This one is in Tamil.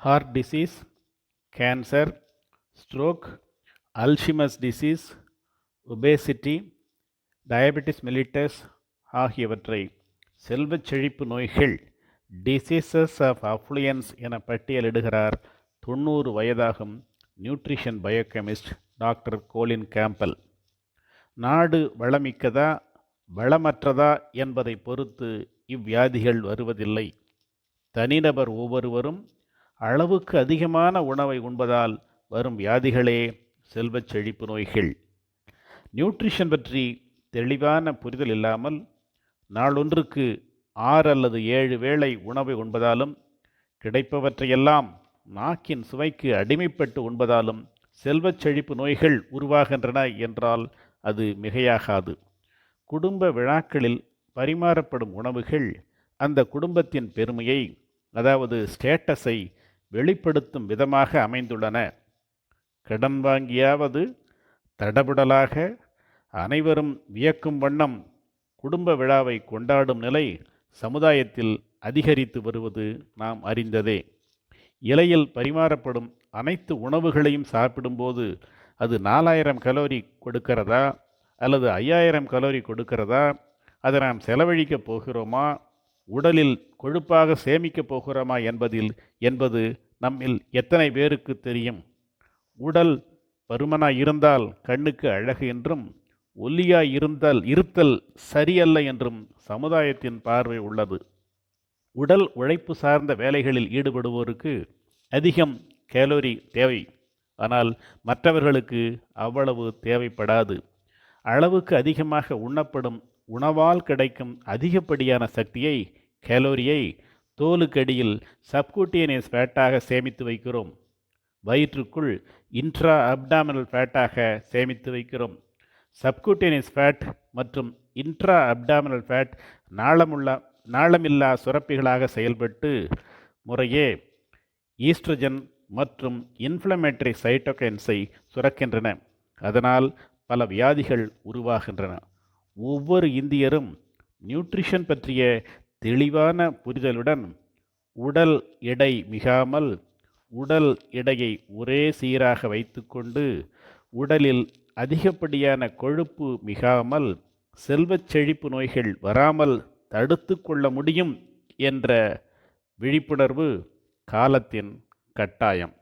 Heart disease cancer stroke Alzheimer's disease obesity diabetes mellitus ஆகியவற்றை செல்வச் செழிப்பு நோய்கள் டிசீசஸ் ஆஃப் அஃப்ளூயன்ஸ் என பட்டியலிடுகிறார் தொண்ணூறு வயதாகும் nutrition biochemist doctor Colin Campbell. நாடு வளமிக்கதா வளமற்றதா என்பதை பொறுத்து இவ்வியாதிகள் வருவதில்லை. தனிநபர் ஒவ்வொருவரும் அளவுக்கு அதிகமான உணவை உண்பதால் வரும் வியாதிகளே செல்வச் செழிப்பு நோய்கள். நியூட்ரிஷன் பற்றி தெளிவான புரிதல் இல்லாமல் நாளொன்றுக்கு ஆறு அல்லது ஏழு வேளை உணவை உண்பதாலும் கிடைப்பவற்றையெல்லாம் நாக்கின் சுவைக்கு அடிமைப்பட்டு உண்பதாலும் செல்வச் செழிப்பு நோய்கள் உருவாகின்றன என்றால் அது மிகையாகாது. குடும்ப விழாக்களில் பரிமாறப்படும் உணவுகள் அந்த குடும்பத்தின் பெருமையை அதாவது ஸ்டேட்டஸை வெளிப்படுத்தும் விதமாக அமைந்துள்ளன. கடன் வாங்கியாவது தடபுடலாக அனைவரும் வியக்கும் வண்ணம் குடும்ப விழாவை கொண்டாடும் நிலை சமுதாயத்தில் அதிகரித்து வருவது நாம் அறிந்ததே. இலையில் பரிமாறப்படும் அனைத்து உணவுகளையும் சாப்பிடும்போது அது நாலாயிரம் கலோரி கொடுக்கிறதா அல்லது ஐயாயிரம் கலோரி கொடுக்கிறதா? அதை நாம் செலவழிக்கப் போகிறோமா? உடலில் கொழுப்பாக சேமிக்கப் போகிறோமா என்பதில் என்பது நம்மில் எத்தனை பேருக்கு தெரியும்? உடல் பருமனாய் இருந்தால் கண்ணுக்கு அழகு என்றும் ஒல்லியாய் இருந்தால் இருத்தல் சரியல்ல என்றும் சமுதாயத்தின் பார்வை உள்ளது. உடல் உழைப்பு சார்ந்த வேலைகளில் ஈடுபடுவோருக்கு அதிகம் கேலோரி தேவை. ஆனால் மற்றவர்களுக்கு அவ்வளவு தேவைப்படாது. அளவுக்கு அதிகமாக உண்ணப்படும் உணவால் கிடைக்கும் அதிகப்படியான சக்தியை கேலோரியை தோலுக்கடியில் சப்கூட்டியனியஸ் ஃபேட்டாக சேமித்து வைக்கிறோம். வயிற்றுக்குள் இன்ட்ரா அப்டாமினல் ஃபேட்டாக சேமித்து வைக்கிறோம். சப்கூட்டேனியஸ் ஃபேட் மற்றும் இன்ட்ரா அப்டாமினல் ஃபேட் நாளமுள்ள நாளமில்லா சுரப்பிகளாக செயல்பட்டு முறையே ஈஸ்ட்ரஜன் மற்றும் இன்ஃப்ளமேட்டரி சைட்டோகைன்ஸை சுரக்கின்றன. அதனால் பல வியாதிகள் உருவாகின்றன. ஒவ்வொரு இந்தியரும் நியூட்ரிஷன் பற்றிய தெளிவான புரிதலுடன் உடல் எடை மிகாமல் உடல் எடையை ஒரே சீராக வைத்துக்கொண்டு உடலில் அதிகப்படியான கொழுப்பு மிகாமல் செல்வச் செழிப்பு நோய்கள் வராமல் தடுத்து கொள்ள முடியும் என்ற விழிப்புணர்வு காலத்தின் கட்டாயம்.